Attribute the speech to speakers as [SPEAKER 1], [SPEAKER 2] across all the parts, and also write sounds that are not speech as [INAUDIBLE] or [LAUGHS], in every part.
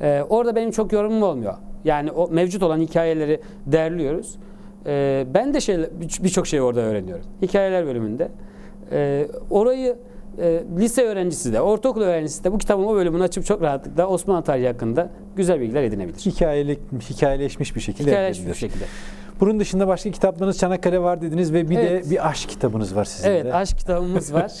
[SPEAKER 1] Ee, orada benim çok yorumum olmuyor. Yani o mevcut olan hikayeleri derliyoruz. Ee, ben de şey birçok şey orada öğreniyorum. Hikayeler bölümünde. Ee, orayı e, lise öğrencisi de, ortaokul öğrencisi de bu kitabın o bölümünü açıp çok rahatlıkla Osmanlı tarihi hakkında güzel bilgiler edinebilir.
[SPEAKER 2] Hikayelik, hikayeleşmiş bir şekilde
[SPEAKER 1] Hikayeleşmiş bir şekilde.
[SPEAKER 2] Bunun dışında başka kitaplarınız Çanakkale var dediniz ve bir
[SPEAKER 1] Evet.
[SPEAKER 2] de bir aşk kitabınız var sizin
[SPEAKER 1] Evet,
[SPEAKER 2] de.
[SPEAKER 1] aşk kitabımız var. [LAUGHS]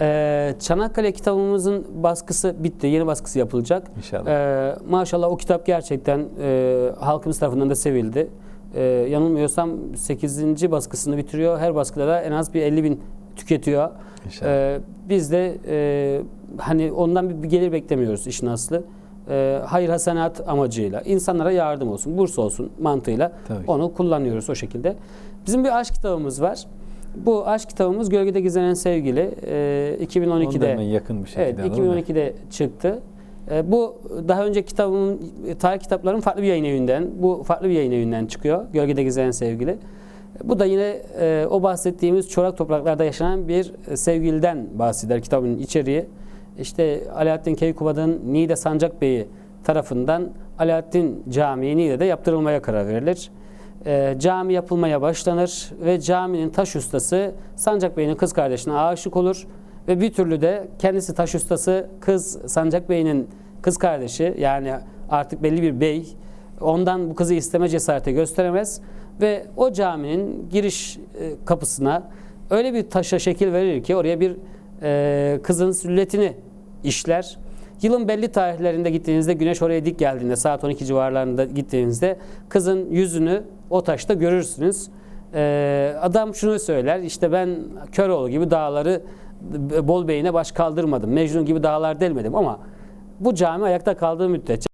[SPEAKER 1] Ee, Çanakkale kitabımızın baskısı bitti. Yeni baskısı yapılacak.
[SPEAKER 2] İnşallah.
[SPEAKER 1] Ee, maşallah o kitap gerçekten e, halkımız tarafından da sevildi. Ee, yanılmıyorsam 8. baskısını bitiriyor. Her baskıda da en az bir 50 bin tüketiyor.
[SPEAKER 2] İnşallah.
[SPEAKER 1] Ee, biz de e, hani ondan bir, gelir beklemiyoruz işin aslı. Ee, hayır hasenat amacıyla insanlara yardım olsun, burs olsun mantığıyla
[SPEAKER 2] Tabii
[SPEAKER 1] onu kullanıyoruz o şekilde. Bizim bir aşk kitabımız var. Bu aşk kitabımız Gölgede Gizlenen Sevgili e,
[SPEAKER 2] Onu da
[SPEAKER 1] 2012'de
[SPEAKER 2] hemen yakın bir şekilde
[SPEAKER 1] Evet,
[SPEAKER 2] alalım da.
[SPEAKER 1] 2012'de çıktı. E, bu daha önce kitabımın e, tarih kitapların farklı bir yayın evinden, bu farklı bir yayın evinden çıkıyor. Gölgede Gezen Sevgili. E, Bu da yine e, o bahsettiğimiz çorak topraklarda yaşanan bir e, sevgiliden bahseder kitabın içeriği. İşte Alaaddin Keykubad'ın Niğde Sancak Bey'i tarafından Alaaddin Camii Niğde'de yaptırılmaya karar verilir. E, cami yapılmaya başlanır ve caminin taş ustası Sancak Bey'in kız kardeşine aşık olur ve bir türlü de kendisi taş ustası kız Sancak Bey'in kız kardeşi yani artık belli bir bey ondan bu kızı isteme cesareti gösteremez ve o caminin giriş e, kapısına öyle bir taşa şekil verir ki oraya bir e, kızın sülletini işler. Yılın belli tarihlerinde gittiğinizde güneş oraya dik geldiğinde saat 12 civarlarında gittiğinizde kızın yüzünü o taşta görürsünüz. Ee, adam şunu söyler işte ben Köroğlu gibi dağları bol beyine baş kaldırmadım. Mecnun gibi dağlar delmedim ama bu cami ayakta kaldığı müddetçe